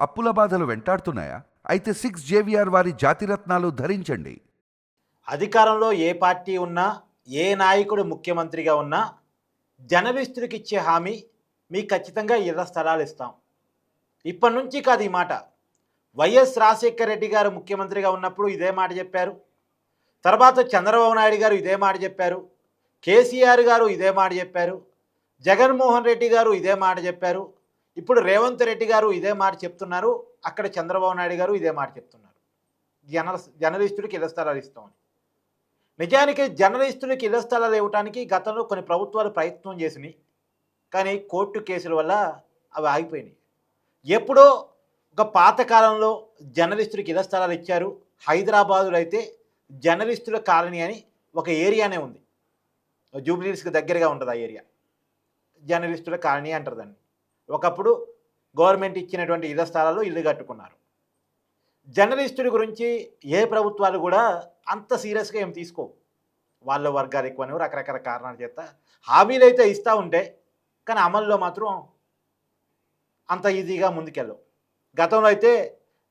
అప్పుల బాధలు వెంటాడుతున్నాయా? అయితే సిక్స్ జేవిఆర్ వారి జాతిరత్నాలు ధరించండి. అధికారంలో ఏ పార్టీ ఉన్నా ఏ నాయకుడు ముఖ్యమంత్రిగా ఉన్నా జర్నలిస్టులకు ఇచ్చే హామీ మీకు ఖచ్చితంగా ఇళ్ళ స్థలాలు ఇస్తాం. ఇప్పటి నుంచి కాదు ఈ మాట. వైఎస్ రాజశేఖర రెడ్డి గారు ముఖ్యమంత్రిగా ఉన్నప్పుడు ఇదే మాట చెప్పారు. తర్వాత చంద్రబాబు నాయుడు గారు ఇదే మాట చెప్పారు. కేసీఆర్ గారు ఇదే మాట చెప్పారు. జగన్మోహన్ రెడ్డి గారు ఇదే మాట చెప్పారు. ఇప్పుడు రేవంత్ రెడ్డి గారు ఇదే మాట చెప్తున్నారు అక్కడ చంద్రబాబు నాయుడు గారు ఇదే మాట చెప్తున్నారు. జనర జర్నలిస్టులకు ఇళ్ళ స్థలాలు ఇస్తామని. నిజానికి జర్నలిస్టులకు ఇళ్ళ స్థలాలు ఇవ్వడానికి గతంలో కొన్ని ప్రభుత్వాలు ప్రయత్నం చేసినాయి కానీ కోర్టు కేసుల వల్ల అవి ఆగిపోయినాయి. ఎప్పుడో ఒక పాతకాలంలో జర్నలిస్టులకు ఇళ్ళ స్థలాలు ఇచ్చారు హైదరాబాదులో అయితే జర్నలిస్టుల కాలనీ అని ఒక ఏరియానే ఉంది. జూబ్లీస్కి దగ్గరగా ఉంటుంది ఆ ఏరియా. జర్నలిస్టుల కాలనీ అంటారు దాన్ని. ఒకప్పుడు గవర్నమెంట్ ఇచ్చినటువంటి ఇళ్ళ స్థలాలు ఇల్లు కట్టుకున్నారు. జర్నలిస్టుల గురించి ఏ ప్రభుత్వాలు కూడా అంత సీరియస్గా ఏం తీసుకో వాళ్ళ వర్గాలు ఎక్కువని రకరకాల కారణాల చేత హామీలు అయితే ఇస్తూ ఉంటే కానీ అమల్లో మాత్రం అంత ఈజీగా ముందుకెళ్ళవు. గతంలో అయితే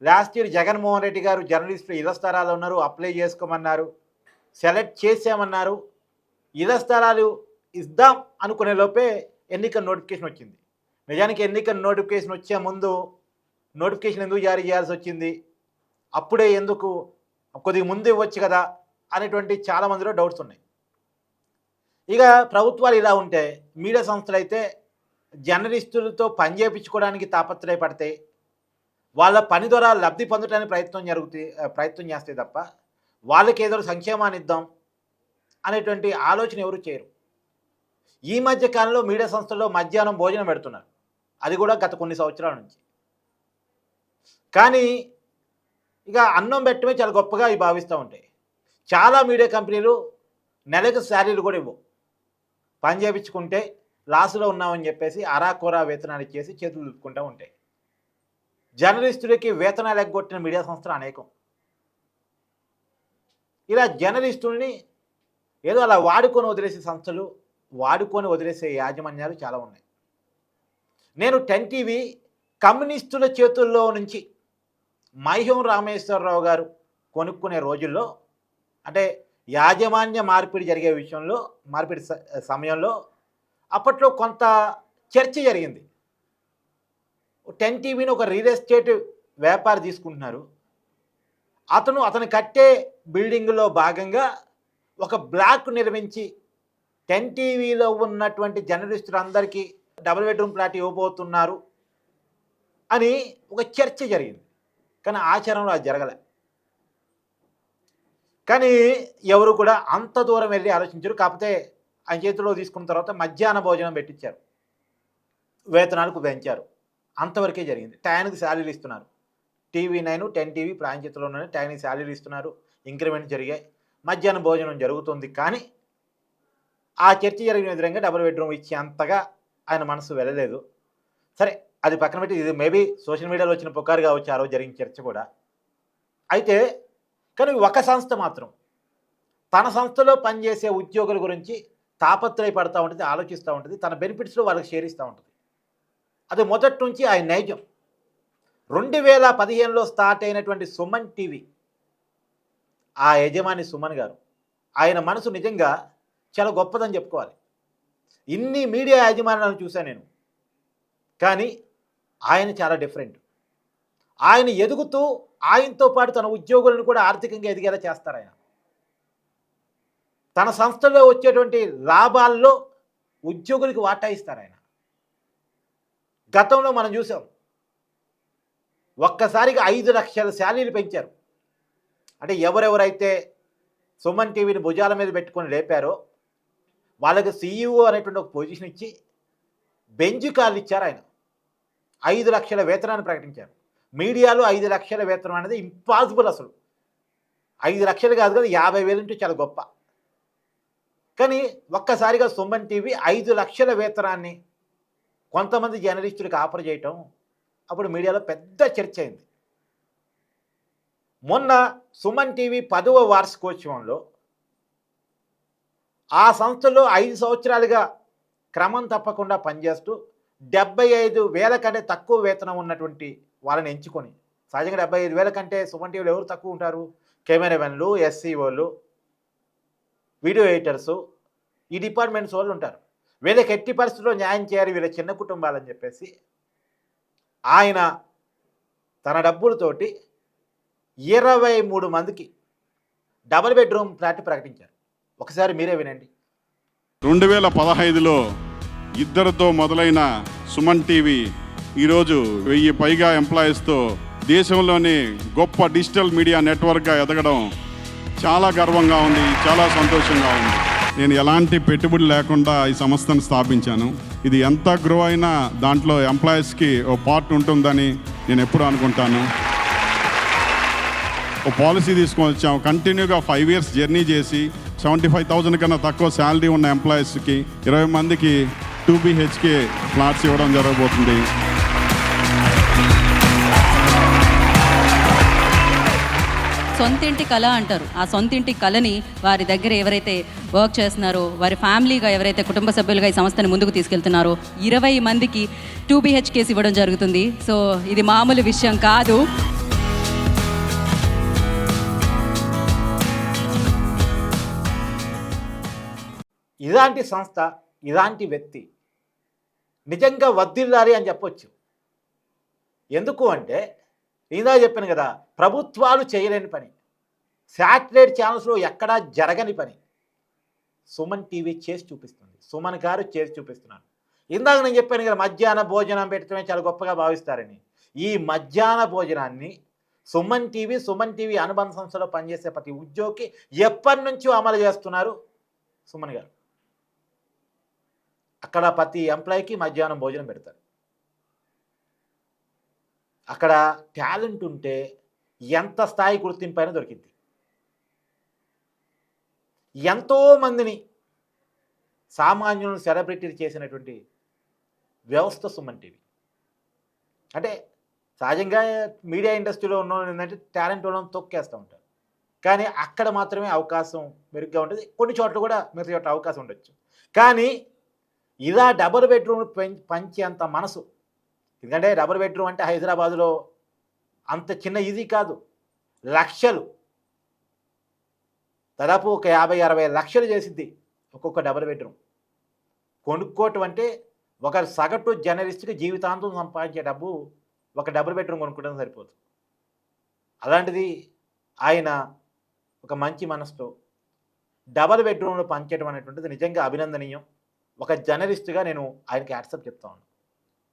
లాస్ట్ ఇయర్ జగన్మోహన్ రెడ్డి గారు జర్నలిస్టులు ఇళ్ళ స్థలాలు ఉన్నారు అప్లై చేసుకోమన్నారు సెలెక్ట్ చేసామన్నారు ఇళ్ళ స్థలాలు ఇద్దాం అనుకునే లోపే ఎన్నికల నోటిఫికేషన్ వచ్చింది. నిజానికి ఎన్నికల నోటిఫికేషన్ వచ్చే ముందు నోటిఫికేషన్ ఎందుకు జారీ చేయాల్సి వచ్చింది? అప్పుడే ఎందుకు? కొద్దిగా ముందు ఇవ్వచ్చు కదా? అనేటువంటి చాలా మందిలో డౌట్స్ ఉన్నాయి. ఇక ప్రభుత్వాలు ఇలా ఉంటే మీడియా సంస్థలు అయితే జర్నలిస్టులతో పని చేయించుకోవడానికి తాపత్రయపడతాయి వాళ్ళ పని ద్వారా లబ్ధి పొందడానికి ప్రయత్నం జరుగుతాయి ప్రయత్నం చేస్తాయి తప్ప వాళ్ళకి ఏదో సంక్షేమాన్ని ఇద్దాం అనేటువంటి ఆలోచన ఎవరు చేయరు. ఈ మధ్య కాలంలో మీడియా సంస్థల్లో మధ్యాహ్నం భోజనం పెడుతున్నారు. అది కూడా గత కొన్ని సంవత్సరాల నుంచి. కానీ ఇక అన్నం పెట్టడమే చాలా గొప్పగా ఇవి భావిస్తూ ఉంటాయి. చాలా మీడియా కంపెనీలు నెలకు శాలరీలు కూడా ఇవ్వవు. పని చేయించుకుంటే లాసులో ఉన్నామని చెప్పేసి అరాకొరా వేతనాలు ఇచ్చేసి చేతులు దుక్కుంటూ ఉంటాయి. జర్నలిస్టులకి వేతనాలు ఎగ్గొట్టిన మీడియా సంస్థలు అనేకం. ఇలా జర్నలిస్టుల్ని ఏదో అలా వాడుకొని వదిలేసే సంస్థలు వాడుకొని వదిలేసే యాజమాన్యాలు చాలా ఉన్నాయి. నేను టెన్ టీవీ కమ్యూనిస్టుల చేతుల్లో నుంచి మైహం రామేశ్వరరావు గారు కొనుక్కునే రోజుల్లో అంటే యాజమాన్య మార్పిడి జరిగే విషయంలో మార్పిడి స- సమయంలో అప్పట్లో కొంత చర్చ జరిగింది. టెన్ టీవీని ఒక రియల్ ఎస్టేట్ వ్యాపారి తీసుకుంటున్నారు. అతను అతను కట్టే బిల్డింగ్లో భాగంగా ఒక బ్లాక్ నిర్మించి టెన్ టీవీలో ఉన్నటువంటి జర్నలిస్టులందరికీ డబుల్ బెడ్రూమ్ ఫ్లాట్ ఇవ్వబోతున్నారు అని ఒక చర్చ జరిగింది. కానీ ఆచరణలో అది జరగలే. కానీ ఎవరు కూడా అంత దూరం వెళ్ళి ఆలోచించరు. కాకపోతే ఆయన చేతిలో తీసుకున్న తర్వాత మధ్యాహ్న భోజనం పెట్టించారు. వేతనాలకు పెంచారు. అంతవరకే జరిగింది. టయానికి శాలరీలు ఇస్తున్నారు. టీవీ నైన్ టెన్ టీవీ ఇప్పుడు ఆయన చేతిలో ఉన్నాయి శాలరీలు ఇస్తున్నారు. ఇంక్రిమెంట్ జరిగాయి. మధ్యాహ్న భోజనం జరుగుతుంది. కానీ ఆ చర్చ జరిగిన విధంగా డబుల్ బెడ్రూమ్ ఇచ్చే అంతగా ఆయన మనసు వెళ్ళలేదు. సరే అది పక్కన పెట్టి ఇది మేబీ సోషల్ మీడియాలో వచ్చిన పుకారు కావచ్చు ఆ రోజు జరిగిన చర్చ కూడా. అయితే కానీ ఒక సంస్థ మాత్రం తన సంస్థలో పనిచేసే ఉద్యోగుల గురించి తాపత్రయపడతా ఉంటుంది ఆలోచిస్తూ ఉంటుంది తన బెనిఫిట్స్లో వాళ్ళకి షేర్ ఇస్తూ ఉంటుంది. అది మొదటి నుంచి ఆయన నైజం. రెండు వేల పదిహేనులో స్టార్ట్ అయినటువంటి సుమన్ టీవీ ఆ యజమాని సుమన్ గారు ఆయన మనసు నిజంగా చాలా గొప్పదని చెప్పుకోవాలి. ఇన్ని మీడియా యాజమాన్యాలను చూశాను నేను. కానీ ఆయన చాలా డిఫరెంట్ ఆయన ఎదుగుతూ ఆయనతో పాటు తన ఉద్యోగులను కూడా ఆర్థికంగా ఎదిగేలా చేస్తారు ఆయన. తన సంస్థలో వచ్చేటువంటి లాభాల్లో ఉద్యోగులకు వాటా ఇస్తారు ఆయన. గతంలో మనం చూసాం. ఒక్కసారిగా ఐదు లక్షల శాలీలు పెంచారు. అంటే ఎవరెవరైతే సుమన్ టీవీని భుజాల మీద పెట్టుకొని లేపారో వాళ్ళకి సీఈఓ అనేటువంటి ఒక పొజిషన్ ఇచ్చి బెంజ్ కాల్ ఇచ్చారు ఆయన. ఐదు లక్షల వేతనాన్ని ప్రకటించారు. మీడియాలో ఐదు లక్షల వేతనం అనేది ఇంపాసిబుల్ అసలు. ఐదు లక్షలు కాదు కదా యాభై వేలు అంటే చాలా గొప్ప. కానీ ఒక్కసారిగా సుమన్ టీవీ ఐదు లక్షల వేతనాన్ని కొంతమంది జర్నలిస్టులకు ఆఫర్ చేయటం అప్పుడు మీడియాలో పెద్ద చర్చ అయింది. మొన్న సుమన్ టీవీ పదవ వార్షికోత్సవంలో ఆ సంస్థలో ఐదు సంవత్సరాలుగా క్రమం తప్పకుండా పనిచేస్తూ డెబ్బై ఐదు వేల కంటే తక్కువ వేతనం ఉన్నటువంటి వాళ్ళని ఎంచుకొని సహజంగా డెబ్బై ఐదు వేల కంటే సుమన్ ఎవరు తక్కువ ఉంటారు? కెమెరామెన్లు ఎస్సీఓలు వీడియో ఎడిటర్సు ఈ డిపార్ట్మెంట్స్ వాళ్ళు ఉంటారు. వీళ్ళకి ఎట్టి పరిస్థితుల్లో న్యాయం చేయాలి వీళ్ళ చిన్న కుటుంబాలని చెప్పేసి ఆయన తన డబ్బులతోటి ఇరవై మూడు మందికి డబుల్ బెడ్రూమ్ ఫ్లాట్ ప్రకటించారు. ఒకసారి మీరే వినండి. రెండు వేల పదహైదులో ఇద్దరితో మొదలైన సుమన్ టీవీ ఈరోజు వెయ్యి పైగా ఎంప్లాయీస్తో దేశంలోని గొప్ప డిజిటల్ మీడియా నెట్వర్క్గా ఎదగడం చాలా గర్వంగా ఉంది చాలా సంతోషంగా ఉంది. నేను ఎలాంటి పెట్టుబడి లేకుండా ఈ సంస్థను స్థాపించాను. ఇది ఎంత గ్రో అయినా దాంట్లో ఎంప్లాయీస్కి ఓ పార్ట్ ఉంటుందని నేను ఎప్పుడు అనుకుంటాను. ఓ పాలసీ తీసుకొని వచ్చాము కంటిన్యూగా ఫైవ్ ఇయర్స్ జర్నీ చేసి సెవెంటీ ఫైవ్ థౌజండ్ కన్నా తక్కువ శాలరీ ఉన్న ఎంప్లాయీస్కి ఇరవై మందికి టూ బీహెచ్కే ఫ్లాట్స్ ఇవ్వడం జరగబోతుంది. సొంతింటి కళ అంటారు. ఆ సొంతింటి కళని వారి దగ్గర ఎవరైతే వర్క్ చేస్తున్నారో వారి ఫ్యామిలీగా ఎవరైతే కుటుంబ సభ్యులుగా ఈ సంస్థని ముందుకు తీసుకెళ్తున్నారో ఇరవై మందికి టూ బీహెచ్కేస్ ఇవ్వడం జరుగుతుంది. సో ఇది మామూలు విషయం కాదు. ఇలాంటి సంస్థ ఇలాంటి వ్యక్తి నిజంగా వద్దిల్లాలి అని చెప్పొచ్చు. ఎందుకు అంటే ఇందా చెప్పాను కదా ప్రభుత్వాలు చేయలేని పని. శాటిలైట్ ఛానల్స్లో ఎక్కడా జరగని పని. సుమన్ టీవీ చేసి చూపిస్తుంది. సుమన్ గారు చేసి చూపిస్తున్నారు ఇందాక నేను చెప్పాను కదా మధ్యాహ్న భోజనం పెట్టడమే చాలా గొప్పగా భావిస్తారని. ఈ మధ్యాహ్న భోజనాన్ని సుమన్ టీవీ సుమన్ టీవీ అనుబంధ సంస్థలో పనిచేసే ప్రతి ఉద్యోగి ఎప్పటి నుంచో అమలు చేస్తున్నారు సుమన్ గారు. అక్కడ ప్రతి ఎంప్లాయీకి మధ్యాహ్నం భోజనం పెడతారు. అక్కడ టాలెంట్ ఉంటే ఎంత స్థాయి గుర్తింపు అయినా దొరికింది ఎంతోమందిని సామాన్యులను సెలబ్రిటీలు చేసినటువంటి వ్యవస్థ సుమన్ టీవీ. అంటే సహజంగా మీడియా ఇండస్ట్రీలో ఉన్న ఏంటంటే టాలెంట్ ఉన్న తొక్కేస్తూ ఉంటారు. కానీ అక్కడ మాత్రమే అవకాశం మెరుగ్గా ఉంటుంది. కొన్ని చోట్ల కూడా మిగతా చోట్ల అవకాశం ఉండొచ్చు. కానీ ఇలా డబుల్ బెడ్రూమ్ పంచేంత మనసు. ఎందుకంటే డబుల్ బెడ్రూమ్ అంటే హైదరాబాదులో అంత చిన్న ఇది కాదు. లక్షలు. దాదాపు ఒక యాభై అరవై లక్షలు చేసిద్ది ఒక్కొక్క డబుల్ బెడ్రూమ్. కొనుక్కోవటం అంటే ఒక సగటు జర్నలిస్ట్కి జీవితాంతం సంపాదించే డబ్బు ఒక డబుల్ బెడ్రూమ్ కొనుక్కోవడం సరిపోదు. అలాంటిది ఆయన ఒక మంచి మనసుతో డబల్ బెడ్రూమ్లు పంచడం అనేటువంటిది నిజంగా అభినందనీయం. ఒక జర్నలిస్ట్గా నేను ఆయనకి యాడ్సప్ చెప్తా ఉన్నాను.